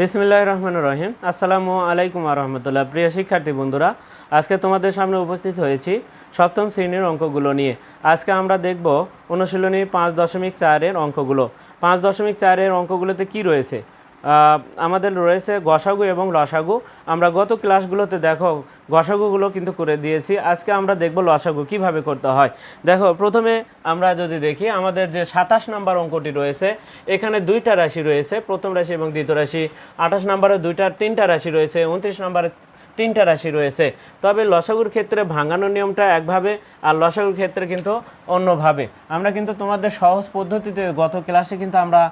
বিসমিল্লাহ রহমান রহিম আসসালামু আলাইকুম আরহামতুল্লাহ প্রিয় শিক্ষার্থী বন্ধুরা, আজকে তোমাদের সামনে উপস্থিত হয়েছি সপ্তম শ্রেণির অঙ্কগুলো নিয়ে। আজকে আমরা দেখব অনুশীলনী পাঁচ দশমিক চারের অঙ্কগুলো। পাঁচ দশমিক চারের অঙ্কগুলোতে কি রয়েছে? আমাদের রয়েছে গসাগু এবং লসাগু। আমরা গত ক্লাসগুলোতে দেখো, গসাগুগুলো কিন্তু করে দিয়েছি। আজকে আমরা দেখব লসাগু কীভাবে করতে হয়। দেখো, প্রথমে আমরা যদি দেখি, আমাদের যে সাতাশ নাম্বার অঙ্কটি রয়েছে, এখানে দুইটা রাশি রয়েছে, প্রথম রাশি এবং দ্বিতীয় রাশি। আঠাশ নাম্বারে দুইটা, তিনটা রাশি রয়েছে, উনত্রিশ নম্বরে তিনটা রাশি রয়েছে। তবে লসাগুর ক্ষেত্রে ভাঙানোর নিয়মটা একভাবে আর লসাগুর ক্ষেত্রে কিন্তু অন্যভাবে। আমরা কিন্তু তোমাদের সহজ পদ্ধতিতে গত ক্লাসে কিন্তু আমরা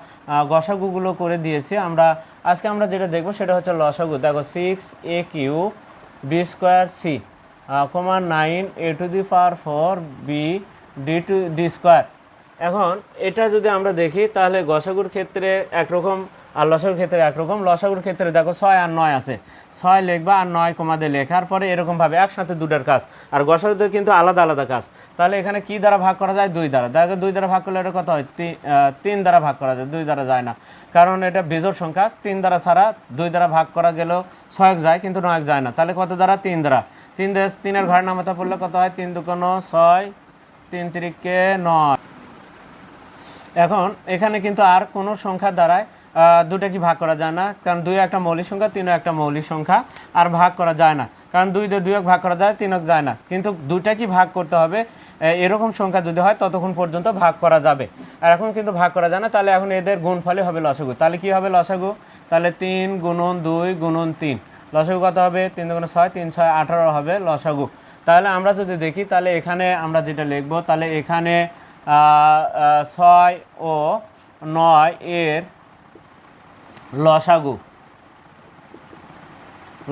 গসাগুগুলো করে দিয়েছি। আমরা, আজকে আমরা যেটা দেখব সেটা হচ্ছে লসাগু। দেখো six A Q B square C comma nine A to the power four B D to D square এখন এটা যদি আমরা দেখি, তাহলে গসাগুর ক্ষেত্রে একরকম আর লসাগুর ক্ষেত্রে একরকম। লসাগুর ক্ষেত্রে দেখো ছয় আর নয় আছে। ছয় লিখবা আর নয় কমাতে লেখার পরে এরকমভাবে একসাথে দুটার কাজ। আর গসাগুতে কিন্তু আলাদা আলাদা কাজ। তাহলে এখানে কি দ্বারা ভাগ করা যায়? দুই দ্বারা। দেখো দুই দ্বারা ভাগ করলে এটা কত হয়? তিন দ্বারা ভাগ করা যায়। দুই দ্বারা যায় না। কারণ এটা বেজোর সংখ্যা। তিন দ্বারা ছাড়া দুই দ্বারা ভাগ করা গেলেও ছয়ক যায়, কিন্তু নয়ক যায় না। তাহলে কত দ্বারা? তিন দ্বারা। তিন দেশ তিনের ঘর নামাতে পড়লে কত হয়? তিন দুকোনো ছয়, তিন তিরিকে নয়। এখন এখানে কিন্তু আর কোনো সংখ্যা দ্বারায় দুটা কি ভাগ করা যায় না? কারণ দুই একটা মৌলিক সংখ্যা, তিনও একটা মৌলিক সংখ্যা। আর ভাগ করা যায় না। কারণ দুই দিয়ে দুইক ভাগ করা যায় তিনক যায় না। কিন্তু দুইটা কি ভাগ করতে হবে? এরকম সংখ্যা যদি হয়, ততক্ষণ পর্যন্ত ভাগ করা যাবে। আর এখন কিন্তু ভাগ করা যায় না, তাহলে এখন এদের গুণফলে হবে লসাগু। তাহলে কি হবে লসাগু? তাহলে তিন গুণন দুই গুণন তিন। লসাগু কত হবে? তিন দুগুণ ছয়, তিন ছয় আঠারো হবে লসাগু। তাহলে আমরা যদি দেখি, তাহলে এখানে আমরা যেটা লিখব, তাহলে এখানে ছয় ও নয় এর লসাগু।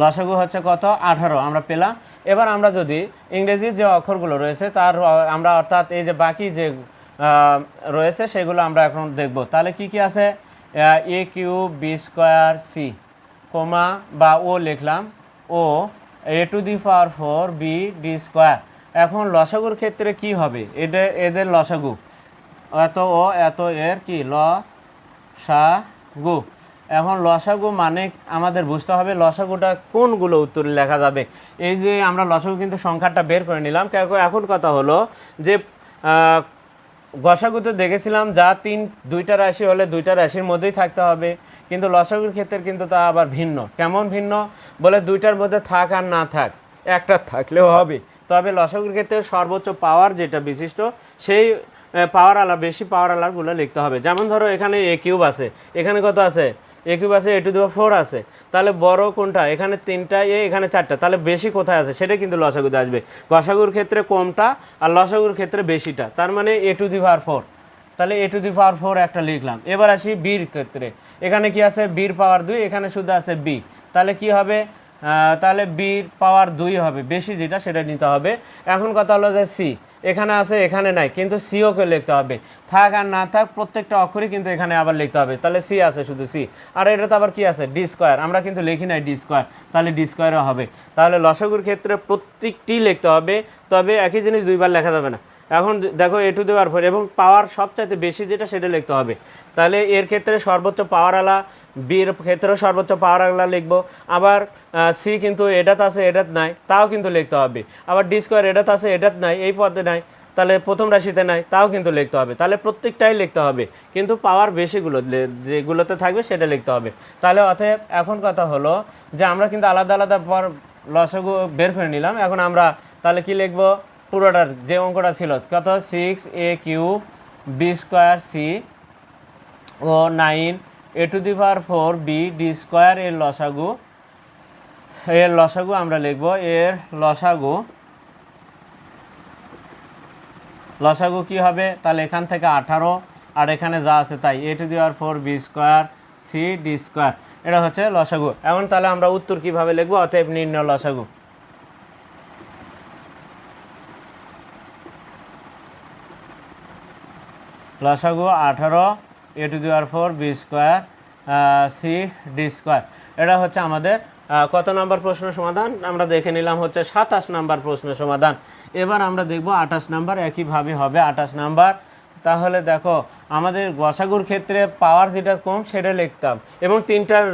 লসাগু হচ্ছে কত? আঠারো। আমরা পেলাম। এবার আমরা যদি ইংরেজির যে অক্ষরগুলো রয়েছে, তার, আমরা অর্থাৎ এই যে বাকি যে রয়েছে, সেগুলো আমরা এখন দেখব। তাহলে কি কি আছে? A Q B square C comma বা ও লিখলাম। ও, A to the power four B D square. এখন লসাগুর ক্ষেত্রে কি হবে? এদের এদের লসাগু। এত ও, এত এর কি? ল সা গু। এখন লসাগু মানে আমাদের বুঝতে হবে লসাগুটা কোনগুলো উত্তরে লেখা যাবে। এই যে আমরা লসাগু কিন্তু সংখ্যাটা বের করে নিলাম এখন কথা হলো যে গসাগুতে দেখেছিলাম যা তিন, দুইটা রাশি হলে দুইটা রাশির মধ্যেই থাকতে হবে। কিন্তু লসাগুর ক্ষেত্রে কিন্তু তা আবার ভিন্ন। কেমন ভিন্ন? বলে দুইটার মধ্যে থাক আর না থাক, একটা থাকলেও হবে। তবে লসাগুর ক্ষেত্রে সর্বোচ্চ পাওয়ার যেটা বিশিষ্ট, সেই পাওয়ার আলা বেশি পাওয়ার আলারগুলো লিখতে হবে। যেমন ধরো এখানে এ কিউব আছে। এখানে কত আছে? এ কিউব আছে এ টু দেওয়া ফোর আছে। তাহলে বড় কোনটা? এখানে তিনটা, এ এখানে চারটা। তাহলে বেশি কোথায় আছে? সেটা কিন্তু লসাগুতে আসবে। গসাগুর ক্ষেত্রে কমটা আর লসাগুর ক্ষেত্রে বেশিটা। তার মানে এ টু দি পাওয়ার ফোর তাহলে এ টু দি পাওয়ার ফোর একটা লিখলাম। এবার আসি বির ক্ষেত্রে। এখানে কি আছে? বির পাওয়ার দুই, এখানে শুধু আছে বি তাহলে কি হবে? তাহলে বির পাওয়ার দুই হবে, বেশি যেটা সেটা নিতে হবে। এখন কথা হলো যে সি এখানে আছে, এখানে নাই, কিন্তু সিওকে লিখতে হবে। থাক আর না থাক, প্রত্যেকটা অক্ষরই কিন্তু এখানে আবার লিখতে হবে। তাহলে সি আছে শুধু সি আর এটা তো আবার কি আছে? ডি স্কোয়ার আমরা কিন্তু লিখি নাই ডি স্কোয়ার তাহলে ডি স্কোয়ারও হবে। তাহলে লসাগুর ক্ষেত্রে প্রত্যেকটি লিখতে হবে, তবে একই জিনিস দুইবার লেখা যাবে না। এখন দেখো এ টু দেওয়ার ফোর এবং পাওয়ার সবচাইতে বেশি যেটা সেটা লিখতে হবে। তাহলে এর ক্ষেত্রে সর্বোচ্চ পাওয়ার আলা বির ক্ষেত্রেও সর্বোচ্চ পাওয়ার আলা লিখব। আবার সি কিন্তু এটাত আছে, এটাত নাই, তাও কিন্তু লিখতে হবে। আবার ডি স্কোয়ার এটাত আছে, এটাত নাই, এই পদে নাই, তাহলে প্রথম রাশিতে নাই, তাও কিন্তু লিখতে হবে। তাহলে প্রত্যেকটাই লিখতে হবে, কিন্তু পাওয়ার বেশিগুলো যেগুলোতে থাকবে সেটা লিখতে হবে। তাহলে অতএব এখন কথা হলো যে, আমরা কিন্তু আলাদা আলাদা পর লসগু বের করে নিলাম। এখন আমরা তাহলে কি লিখব? পুরোটার যে অঙ্কটা ছিল, কত? Six A Q B square C O nine A to the power four B D square এর লসাগু। এর লসাগু আমরা লিখব এর লসাগু। লসাগু কি হবে? তাহলে এখান থেকে আঠারো, আর এখানে যা আছে তাই। A to the power four B square C D square এটা হচ্ছে লসাগু। এখন তাহলে আমরা উত্তর কীভাবে লিখব? অতএব নির্ণয় লসাগু। লসাগু আঠারো A to the power four B square C D square এটা হচ্ছে আমাদের আহ, কত নাম্বার প্রশ্নের সমাধান? আমরা দেখে নিলাম হচ্ছে সাতাশ নাম্বার প্রশ্নের সমাধান। এবার আমরা দেখব আঠাশ নাম্বার একইভাবে হবে আঠাশ নাম্বার। তাহলে দেখো আমাদের গসাগুর ক্ষেত্রে পাওয়ার যেটা কম সেটা লিখতাম। এবং তিনটার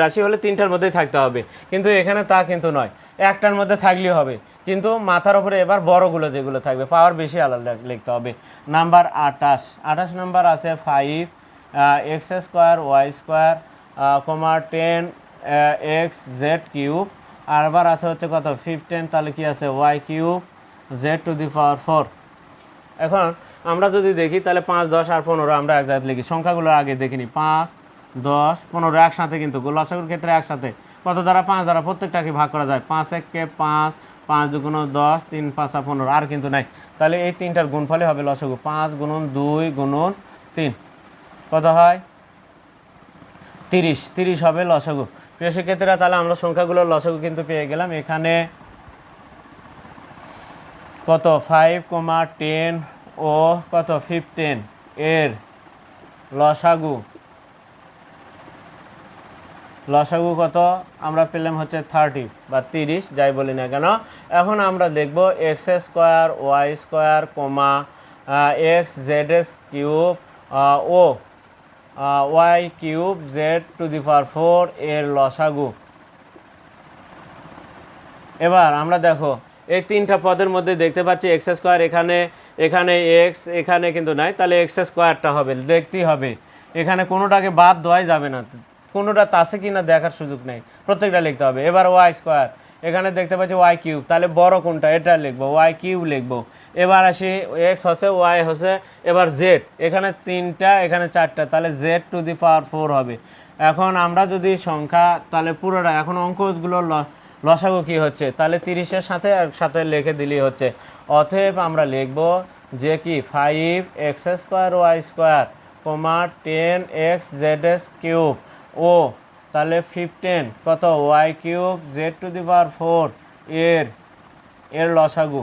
রাশি হলে তিনটার মধ্যেই থাকতে হবে। কিন্তু এখানে তা কিন্তু নয়। একটার মধ্যে থাকলেই হবে। কিন্তু মাথার উপরে এবার বড়গুলো যেগুলো থাকবে পাওয়ার বেশি আলাদা লিখতে হবে। নাম্বার আটাশ আঠাশ নাম্বার আছে five X square Y square comma ten X Z cube আর আবার আছে হচ্ছে কত? ফিফটেন তাহলে কি আছে? Y cube Z to the power four এখন আমরা যদি দেখি, তাহলে পাঁচ, দশ আর পনেরো আমরা এক জায়গায় লিখি। সংখ্যাগুলো আগে দেখিনি। পাঁচ, দশ, পনেরো একসাথে কিন্তু। লসাগুর ক্ষেত্রে একসাথে। কত দ্বারা? পাঁচ দ্বারা। প্রত্যেকটাকে ভাগ করা যায়? পাঁচ এককে পাঁচ পাঁচ দুগুণ দশ, তিন, পাঁচা পনেরো, আর কিন্তু নাই। তাহলে এই তিনটার গুণফলে হবে লসাগু পাঁচ গুণন দুই গুণন তিন। কত হয়? তিরিশ। তিরিশ হবে লসাগু প্রিয় শিক্ষার্থীরা, তাহলে আমরা সংখ্যাগুলোর লসগু কিন্তু পেয়ে গেলাম। এখানে কত? ফাইভ কমা টেন ও কত? ফিফটিন এর লসাগু। লসাগু কত? আমরা পেলাম হচ্ছে থার্টি বা তিরিশ, যাই বলি না কেন। এখন আমরা দেখব X square Y square comma X Z S cube O Y cube Z to the power four এর লসাগু। এবার আমরা দেখো, এই তিনটা পদের মধ্যে দেখতে পাচ্ছি এক্স স্কোয়ার এখানে এখানে এক্স এখানে কিন্তু নাই। তাহলে এক্স স্কোয়ারটা হবে, দেখতেই হবে। এখানে কোনোটাকে বাদ দেওয়াই যাবে না। কোনোটা তাছে কি না দেখার সুযোগ নেই। প্রত্যেকটা লিখতে হবে। এবার ওয়াই স্কোয়ার এখানে দেখতে পাচ্ছি ওয়াই কিউব তাহলে বড় কোনটা? এটা লিখব ওয়াই কিউব লিখব। এবার আসি এক্স হচ্ছে ওয়াই হচ্ছে, এবার জেড এখানে তিনটা, এখানে চারটা, তাহলে Z to the power four হবে। এখন আমরা যদি সংখ্যা, তাহলে পুরোটা, এখন অঙ্কগুলো লসাগু কি হচ্ছে? তাহলে তিরিশের সাথে সাথে লিখে দিলেই হচ্ছে। অতএব আমরা লিখব যে কি? Five X square Y square comma ten X Z S cube ও, তাহলে ফিফটিন কত? Y cube Z to the power four এর এর লসাগু।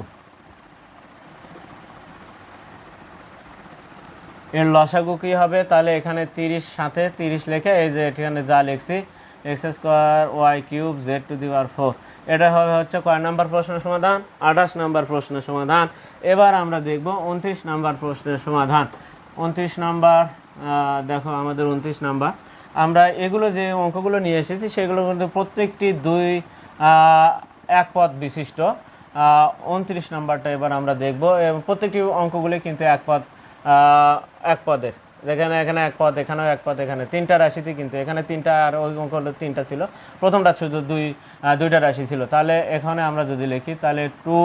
এর লসাগু কি হবে? তাহলে এখানে তিরিশ সাথে তিরিশ লেখে এই যে এখানে যা লিখছি X square Y cube Z to the power four এটা হবে হচ্ছে কয় নাম্বার প্রশ্নের সমাধান? আঠাশ নাম্বার প্রশ্নের সমাধান। এবার আমরা দেখব উনত্রিশ নাম্বার প্রশ্নের সমাধান। উনত্রিশ নাম্বার দেখো আমাদের উনত্রিশ নাম্বার। আমরা এগুলো যে অঙ্কগুলো নিয়ে এসেছি, সেগুলো কিন্তু প্রত্যেকটি দুই এক পদ বিশিষ্ট। উনত্রিশ নাম্বারটা এবার আমরা দেখব। এবং প্রত্যেকটি অঙ্কগুলি কিন্তু এক পদ এক পদের। দেখেন, এখানে এক পদ, এখানেও এক পদ, এখানে তিনটা রাশিতে কিন্তু এখানে তিনটা আর ওই অঙ্ক তিনটা ছিল। প্রথমটা শুধু দুই দুইটা রাশি ছিল। তাহলে এখানে আমরা যদি লিখি, তাহলে two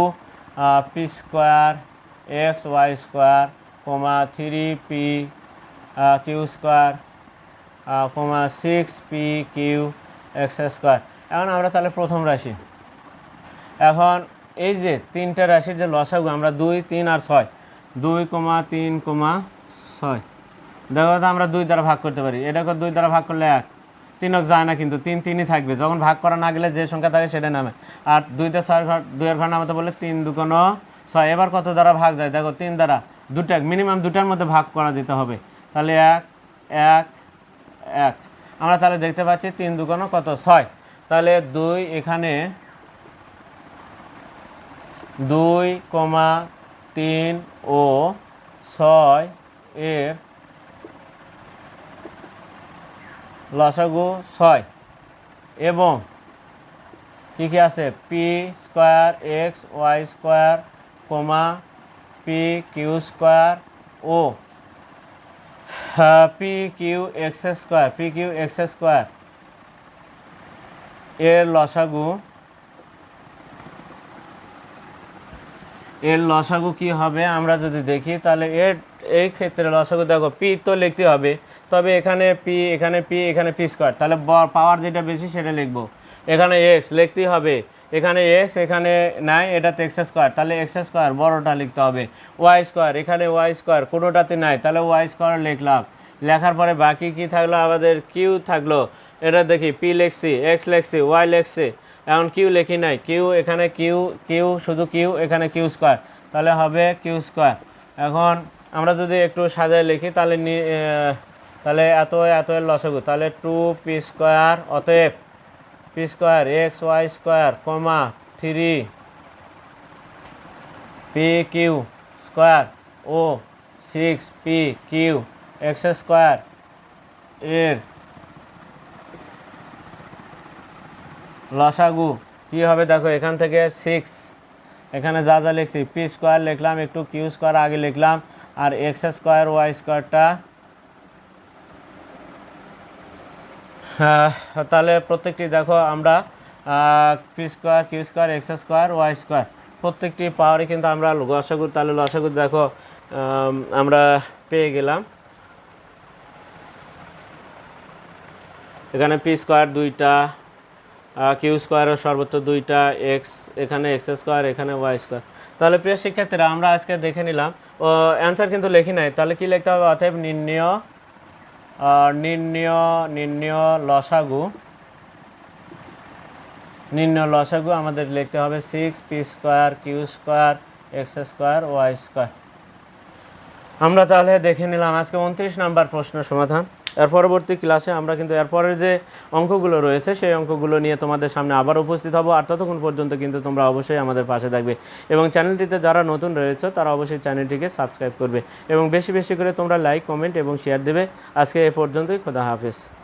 P square X Y square, comma three P Q square comma six P Q X square এখন আমরা তাহলে প্রথম রাশি। এখন এই যে তিনটা রাশির যে লসাগু, আমরা দুই, তিন আর ছয়। দুই কমা তিন কমা ছয়। দেখো তো আমরা দুই দ্বারা ভাগ করতে পারি। এটাকে দুই দ্বারা ভাগ করলে এক। তিনক যায় না কিন্তু, তিন তিনই থাকবে। যখন ভাগ করা না গেলে যে সংখ্যা থাকে সেটা নামে। আর দুইটা ছয় ঘর, দুইয়ের ঘর নামাতে বললে তিন দুকোনো ছয়। এবার কত দ্বারা ভাগ যায়? দেখো, তিন দ্বারা। দুটা মিনিমাম দুটার মধ্যে ভাগ করা দিতে হবে। তাহলে এক এক এক। আমরা তাহলে দেখতে পাচ্ছি তিন দুকোনো কত? ছয়। তাহলে দুই এখানে দুই কমা তিন ও ছয় এর লসাগু ছয়। এবং কী কী আছে? P square X, Y square comma P Q square ও P, Q, X square, P, Q, X square. এর লসাগু এর লসাগু কি হবে আমরা যদি দেখি, তাহলে এর, এই ক্ষেত্রে লসাগু, দেখো, পি তো লিখতে হবে, তবে এখানে পি এখানে পি এখানে পি স্কোয়ার, তাহলে পাওয়ার যেটা বেশি সেটা লিখব। এখানে এক্স লিখতেই হবে এখানে এক্স এখানে নাই এটাতে এক্স স্কোয়ার তাহলে এক্স স্কোয়ার বড়টা লিখতে হবে। ওয়াই স্কোয়ার এখানে ওয়াই স্কোয়ার কোনোটাতে নাই। তাহলে ওয়াই স্কোয়ার লিখলাম। লেখার পরে বাকি কি থাকল? আমাদের কিউ থাকল। এটা দেখি পি লিখছি এক্স লিখছি ওয়াই লিখছি। এখন কিউ লিখি নাই। কিউ এখানে কিউ কিউ শুধু কিউ এখানে কিউ স্কোয়ার তাহলে হবে কিউ স্কোয়ার এখন আমরা যদি একটু সাজায় লিখি, তাহলে তাহলে এত এত লসগু। তাহলে টু পি স্কোয়ার অতএব P square X Y square comma three P Q square ও six P Q X square এর লসাগু কি হবে? দেখো, এখান থেকে সিক্স এখানে যা যা লিখছি পি স্কোয়ার লিখলাম, একটু কিউ স্কোয়ার আগে লিখলাম, আর এক্স স্কোয়ার ওয়াই স্কোয়ারটা তাহলে প্রত্যেকটি দেখো আমরা P square Q square X square Y square প্রত্যেকটি পাওয়ারই কিন্তু আমরা লসাগু, তাহলে লসাগু দেখো আমরা পেয়ে গেলাম। এখানে পি স্কোয়ার দুইটা কিউ স্কোয়ারের সর্বোচ্চ দুইটা এক্স এখানে এক্স স্কোয়ার এখানে ওয়াই স্কোয়ার তাহলে প্রিয় শিক্ষার্থীরা, আমরা আজকে দেখে নিলাম। ও অ্যান্সার কিন্তু লিখি নাই। তাহলে কি লিখতে হবে? অতএব নির্ণয় নির্ণয় নির্ণয় লসাগু। নির্ণয় লসাগু আমাদের লিখতে হবে six P square Q square X square Y square আমরা তাহলে দেখে নিলাম আজকে উনত্রিশ নাম্বার প্রশ্ন সমাধান। এর পরবর্তী ক্লাসে আমরা কিন্তু এরপরের যে অঙ্কগুলো রয়েছে, সেই অঙ্কগুলো নিয়ে তোমাদের সামনে আবার উপস্থিত হব। আর ততক্ষণ পর্যন্ত কিন্তু তোমরা অবশ্যই আমাদের পাশে থাকবে। এবং চ্যানেলটিতে যারা নতুন রয়েছে, তারা অবশ্যই চ্যানেলটিকে সাবস্ক্রাইব করবে। এবং বেশি বেশি করে তোমরা লাইক কমেন্ট এবং শেয়ার দেবে। আজকে এ পর্যন্তই, খোদা হাফেজ।